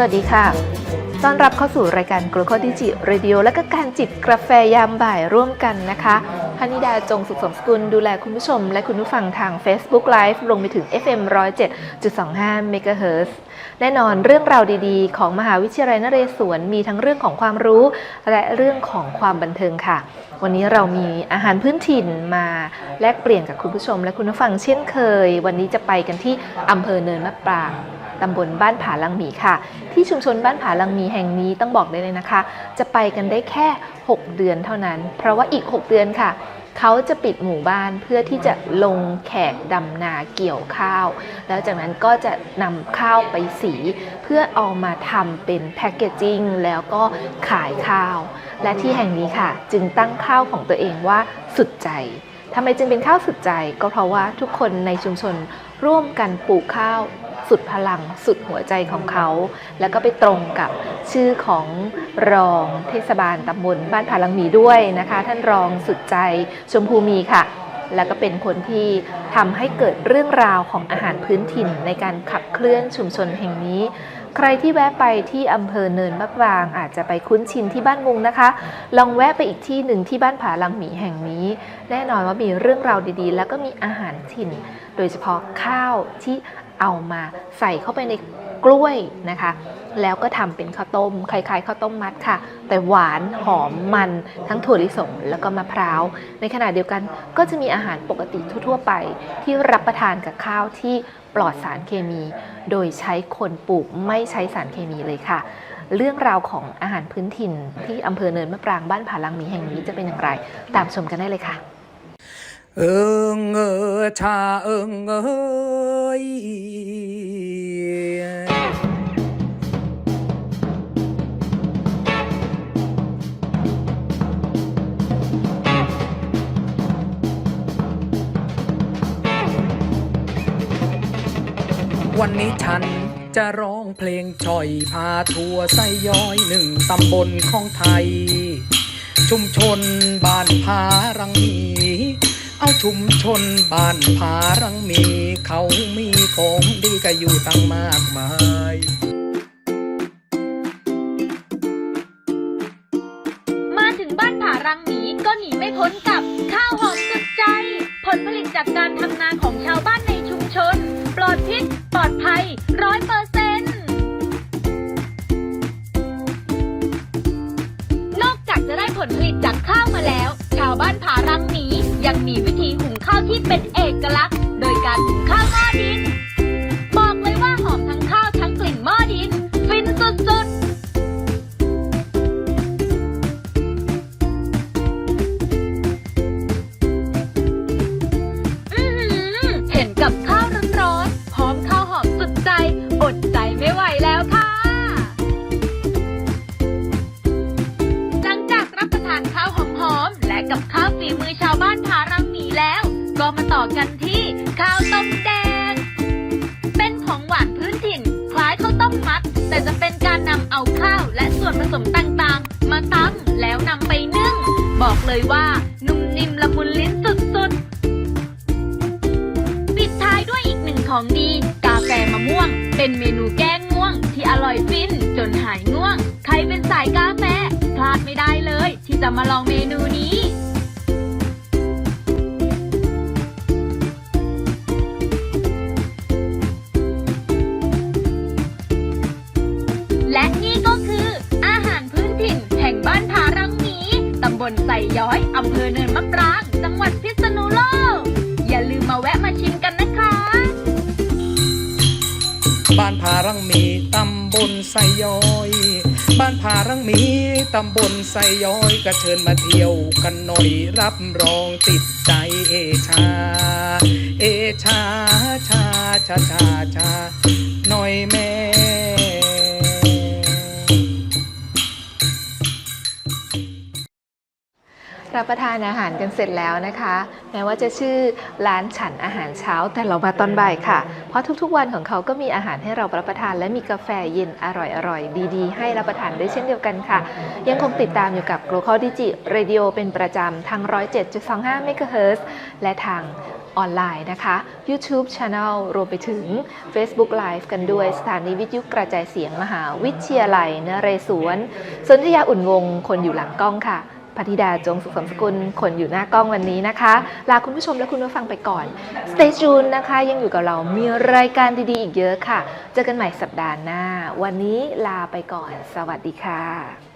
สวัสดีค่ะ ต้อนรับเข้าสู่รายการ g l o c a l Digi Radio และก็การจิบกาแฟยามบ่ายร่วมกันนะคะพนิดาจงสุขสมสกุลดูแลคุณผู้ชม และคุณผู้ฟังทาง Facebook Live ลงไปถึง FM 107.25 MHz แน่นอนเรื่องราวดีๆ ของมหาวิทยาลัยนเรศวรมีทั้งเรื่องของความรู้ และเรื่องของความบันเทิงค่ะ วันนี้เรามีอาหารพื้นถิ่นมาแลกเปลี่ยนกับคุณผู้ชม และคุณผู้ฟังเช่นเคย วันนี้จะไปกันที่อำเภอเนินมะปราง ตำบลบ้านผาลังหมีค่ะ ที่ชุมชนบ้านผาลังหมีแห่งนี้ต้องบอกได้เลยนะคะ จะไปกันได้แค่ 6 เดือนเท่านั้น เพราะว่าอีก 6 เดือนค่ะเขาจะปิดหมู่บ้านเพื่อที่จะลงแขกดำนาเกี่ยวข้าว แล้วจากนั้นก็จะนำข้าวไปสี เพื่อเอามาทำเป็นแพคเกจจิ้งแล้วก็ขายข้าว และที่แห่งนี้ค่ะ จึงตั้งข้าวของตัวเองว่าสุดใจทำไมจึงเป็นข้าวสุดใจ ก็เพราะว่าทุกคนในชุมชนร่วมกันปลูกข้าว สุดพลังสุดหัวใจของเขา แล้วก็ไปตรงกับชื่อของรองเทศบาลตำบลบ้านผาลังมีด้วยนะคะ ท่านรองสุดใจชมพูมีค่ะ แล้วก็เป็นคนที่ทำให้เกิดเรื่องราวของอาหารพื้นถิ่นในการขับเคลื่อนชุมชนแห่งนี้ ใครที่แวะไปที่อำเภอเนินมะปราง อาจจะไปคุ้นชินที่บ้านมุงนะคะ ลองแวะไปอีกที่หนึ่งที่บ้านผาลังหมีแห่งนี้ แน่นอนว่ามีเรื่องราวดีๆ แล้วก็มีอาหารถิ่น โดยเฉพาะข้าวที่เอามาใส่เข้าไปใน กล้วยนะคะ แล้วก็ทำเป็นข้าวต้มคล้ายๆข้าวต้มมัดค่ะ แต่หวานหอมมันทั้งถั่วลิสงแล้วก็มะพร้าว ในขณะเดียวกันก็จะมีอาหารปกติทั่วๆไป ที่รับประทานกับข้าวที่ปลอดสารเคมี โดยใช้คนปลูกไม่ใช้สารเคมีเลยค่ะเรื่องราวของอาหารพื้นถิ่นที่อำเภอเนินมะปรางบ้านผาลังหมีแห่งนี้จะเป็นอย่างไร ตามชมกันได้เลยค่ะ เอิงเออชาเอิงเอ้ยวันนี้ฉันจะร้องเพลงช่อยพาทัวร์ไส้ย้อยหนึ่งตำบลของไทย ชุมชนบ้านผารังมี เอาชุมชนบ้านผารังมี เขามีของดีก็อยู่ตั้งมากมายมาถึงบ้านผารังหมีก็หนีไม่พ้นกับข้าวหอมสุดใจ ผลผลิตจากการทำนาของชาวบ้านในชุมชน ปลอดพิษ ปลอดภัยร้อยเปอร์เซ็นต์นอกจากจะได้ผลผลิตจากข้าวมาแล้ว ชาวบ้านผารังหมียังมี เป็นเอ ที่ข้าวต้มแดง เป็นของหวานพื้นถิ่น คล้ายข้าวต้มมัด แต่จะเป็นการนำเอาข้าวและส่วนผสมต่างๆ มาตำแล้วนำไปนึ่ง บอกเลยว่านุ่มนิ่มละมุนลิ้นสุดๆ ปิดท้ายด้วยอีกหนึ่งของดี กาแฟมะม่วง เป็นเมนูแก้ง่วง ที่อร่อยฟินจนหายง่วง ใครเป็นสายกาแฟพลาดไม่ได้เลย ที่จะมาลองเมนูนี้านผารังมีตำบลไซย้อย บ้านผารังมีตำบลไซย้อยก็เชิญมาเที่ยวกันหน่อยรับรองติดใจเอชา เอชาชาชาชาชาหน่อยแม่ รับประทานอาหารกันเสร็จแล้วนะคะ แม้ว่าจะชื่อร้านฉันอาหารเช้าแต่เรามาตอนบ่ายค่ะ เพราะทุกๆวันของเขาก็มีอาหารให้เรารับประทาน และมีกาแฟเย็นอร่อยๆ ดีๆ ให้รับประทานด้วยเช่นเดียวกันค่ะ ยังคงติดตามอยู่กับ Global Digi Radio เป็นประจำทาง 107.25 MHz และทางออนไลน์นะคะ YouTube Channel รวมไปถึง Facebook Live กันด้วยสถานีวิทยุกระจายเสียงมหาวิทยาลัยนเรศวรสนธยาอุ่นวงคนอยู่หลังกล้องค่ะ พธิดาจงสุขสมสกุลคนอยู่หน้ากล้องวันนี้นะคะ ลาคุณผู้ชมและคุณผู้ฟังไปก่อน Stay tuned นะคะ ยังอยู่กับเรามีรายการดีๆ อีกเยอะค่ะ เจอกันใหม่สัปดาห์หน้า วันนี้ลาไปก่อน สวัสดีค่ะ